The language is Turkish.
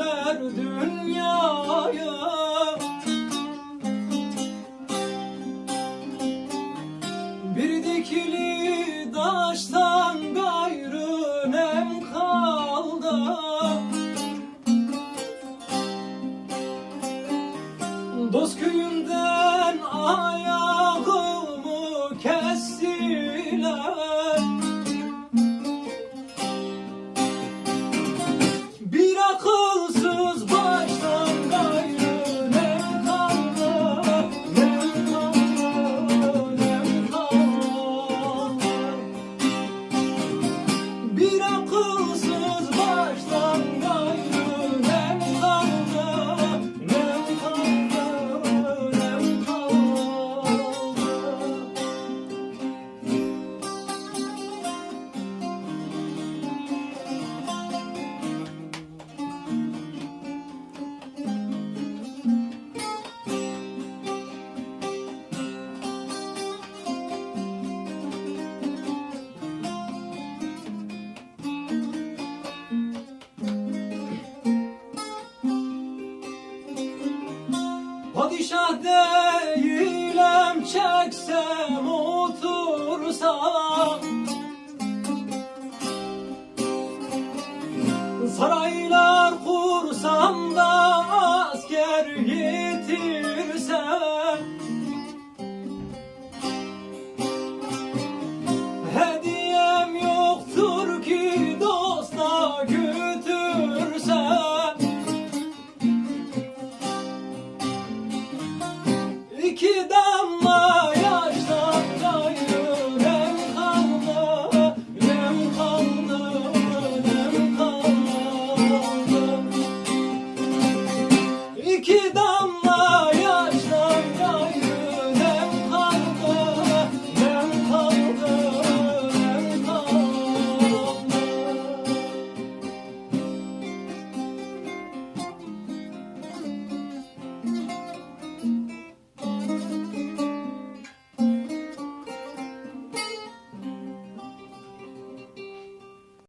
süsler dünyayı. Bir dikili taştan gayrı nem kaldı Padişah değilim çeksem otursam. Sarayla iki damla